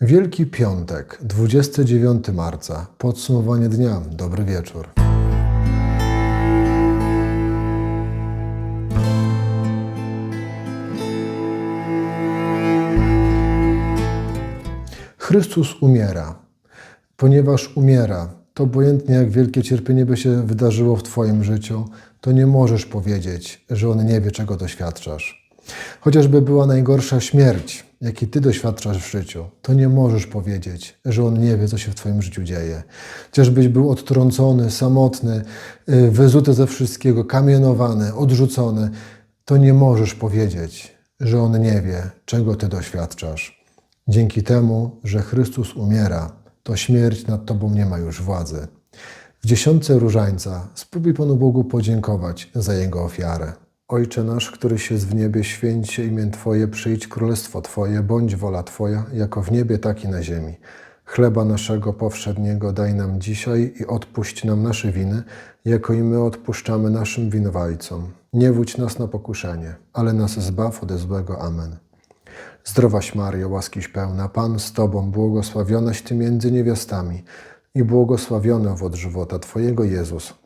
Wielki Piątek, 29 marca, podsumowanie dnia. Dobry wieczór. Chrystus umiera. Ponieważ umiera, to obojętnie jak wielkie cierpienie by się wydarzyło w Twoim życiu, to nie możesz powiedzieć, że On nie wie, czego doświadczasz. Chociażby była najgorsza śmierć, jakiej Ty doświadczasz w życiu, to nie możesz powiedzieć, że On nie wie, co się w Twoim życiu dzieje. Chociażbyś był odtrącony, samotny, y, wyzuty ze wszystkiego, kamienowany, odrzucony, to nie możesz powiedzieć, że On nie wie, czego Ty doświadczasz. Dzięki temu, że Chrystus umiera, to śmierć nad Tobą nie ma już władzy. W dziesiątce różańca spróbuj Panu Bogu podziękować za Jego ofiarę. Ojcze nasz, któryś jest w niebie, święć się imię Twoje, przyjdź królestwo Twoje, bądź wola Twoja, jako w niebie, tak i na ziemi. Chleba naszego powszedniego daj nam dzisiaj i odpuść nam nasze winy, jako i my odpuszczamy naszym winowajcom. Nie wódź nas na pokuszenie, ale nas zbaw ode złego. Amen. Zdrowaś Mario, łaskiś pełna, Pan z Tobą, błogosławionaś Ty między niewiastami i błogosławiony owoc żywota Twojego Jezus.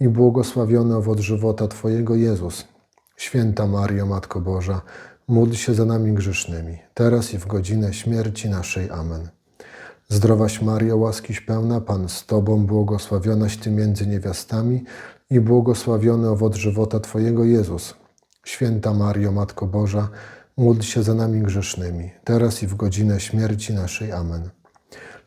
i błogosławiony owoc żywota Twojego Jezus. Święta Mario, Matko Boża, módl się za nami grzesznymi, teraz i w godzinę śmierci naszej. Amen. Zdrowaś Mario, łaskiś pełna, Pan z Tobą, błogosławionaś Ty między niewiastami i błogosławiony owoc żywota Twojego Jezus. Święta Mario, Matko Boża, módl się za nami grzesznymi, teraz i w godzinę śmierci naszej. Amen.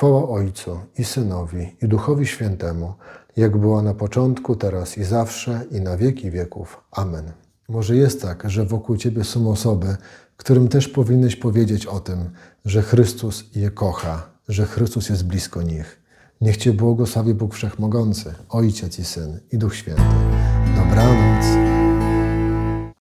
Chwała Ojcu i Synowi i Duchowi Świętemu, jak była na początku, teraz i zawsze, i na wieki wieków. Amen. Może jest tak, że wokół Ciebie są osoby, którym też powinieneś powiedzieć o tym, że Chrystus je kocha, że Chrystus jest blisko nich. Niech Cię błogosławi Bóg Wszechmogący, Ojciec i Syn i Duch Święty.